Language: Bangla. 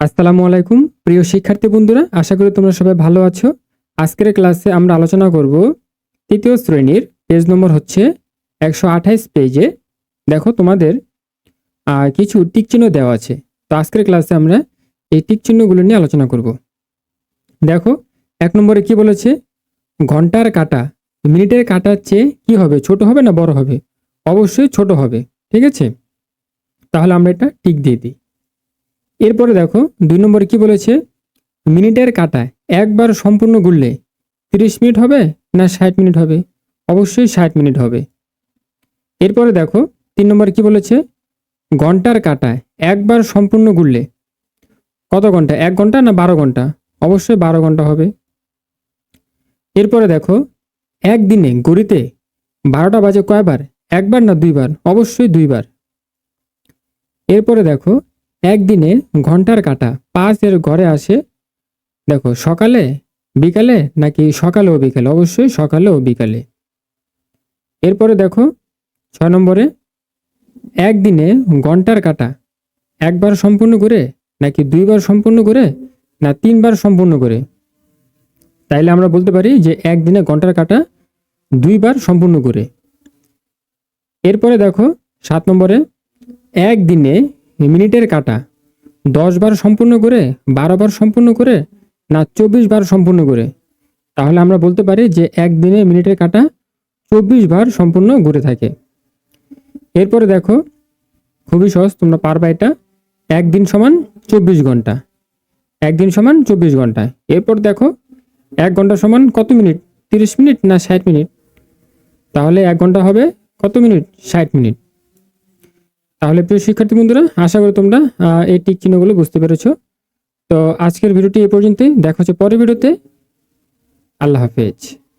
আসসালামু আলাইকুম, প্রিয় শিক্ষার্থী বন্ধুরা, আশা করি তোমরা সবাই ভালো আছো। আজকের ক্লাসে আমরা আলোচনা করব তৃতীয় শ্রেণির পেজ নম্বর হচ্ছে একশো আঠাইশ পেজে। দেখো তোমাদের কিছু টিক চিহ্ন দেওয়া আছে। তো আজকের ক্লাসে আমরা এই টিক চিহ্নগুলো নিয়ে আলোচনা করব। দেখো, এক নম্বরে কি বলেছে? ঘণ্টার কাটা, মিনিটের কাটার চেয়ে কি হবে, ছোট হবে না বড় হবে? অবশ্যই ছোট হবে, ঠিক আছে? তাহলে আমরা এটা টিক দিয়ে দিই। এরপরে দেখো, দুই নম্বরে কি বলেছে? মিনিটের কাটায় একবার সম্পূর্ণ গুললে তিরিশ মিনিট হবে না ষাট মিনিট হবে? অবশ্যই ষাট মিনিট হবে। এরপরে দেখো, তিন নম্বর কি বলেছে? ঘণ্টার কাটায় একবার সম্পূর্ণ গুললে কত ঘণ্টা? এক ঘণ্টা না বারো ঘণ্টা? অবশ্যই বারো ঘণ্টা হবে। এরপরে দেখো, একদিনে গড়িতে বারোটা বাজে কয়বার? একবার না দুইবার? অবশ্যই দুইবার। এরপরে দেখো একদিনে ঘণ্টার কাটা পাঁচ এর ঘরে আসে, দেখো, সকালে, বিকালে, নাকি সকালে ও বিকালে? অবশ্যই সকালে ও বিকালে। এরপরে দেখো, ছয় নম্বরে, একদিনে ঘণ্টার কাটা, একবার সম্পূর্ণ করে নাকি দুইবার সম্পূর্ণ করে না তিনবার সম্পূর্ণ করে তাইলে আমরা বলতে পারি যে একদিনে ঘণ্টার কাটা, দুইবার সম্পূর্ণ করে এরপরে দেখো, সাত নম্বরে, একদিনে মিনিটের কাটা। দশ বার সম্পূর্ণ করে, বারো বার সম্পূর্ণ করে, না চব্বিশ বার সম্পূর্ণ করে। তাহলে আমরা বলতে পারি যে একদিনে মিনিটের কাটা চব্বিশ বার সম্পূর্ণ ঘুরে থাকে। এরপরে দেখো, খুবই সহজ, তোমরা পারবা এটা। একদিন সমান চব্বিশ ঘণ্টা। একদিন সমান চব্বিশ ঘণ্টা। এরপর দেখো, এক ঘণ্টা সমান কত মিনিট? তিরিশ মিনিট না ষাট মিনিট? তাহলে এক ঘণ্টা হবে কত মিনিট? ষাট মিনিট। তাহলে প্রিয় শিক্ষার্থী বন্ধুরা, আশা করি তোমরা এই টিক চিহ্নগুলো বুঝতে পেরেছ। তো আজকের ভিডিওটি এ পর্যন্তই। দেখা হচ্ছে পরের ভিডিওতে। আল্লাহ হাফেজ।